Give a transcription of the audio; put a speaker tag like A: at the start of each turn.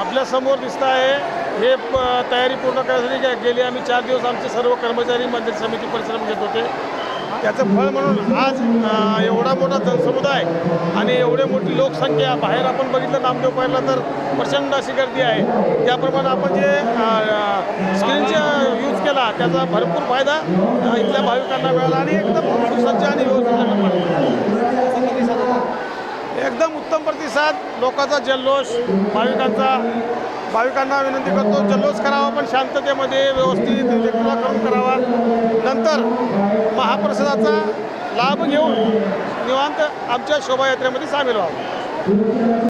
A: आपल्यासमोर दिसतं दिसत आहे. हे प- तयारी पूर्ण करण्यासाठी गे- गेले आम्ही चार दिवस आमचे सर्व कर्मचारी मंदिर समिती परिश्रम घेत म्हणजे होते. त्याचं फळ म्हणून आज एवढा मोठा जनसमुदाय आणि एवढी मोठी लोकसंख्या बाहेर आपण बघितलं नामदेव पाहिला तर प्रचंड अशी गर्दी आहे. त्याप्रमाणे आपण जे स्क्रीनचा यूज केला त्याचा भरपूर फायदा इथल्या भाविकांना मिळाला आणि एकदम सुसज्ज आणि व्यवस्थित एकदम उत्तम प्रतिसाद. लोकांचा जल्लोष भाविकांचा भाविकांना विनंती करतो. जल्लोष करावा पण शांततेमध्ये व्यवस्थित निर्जंतुकीकरण करून करावा. नंतर महाप्रसादाचा लाभ घेऊन निवांत आमच्या शोभायात्रेमध्ये सामील व्हावं.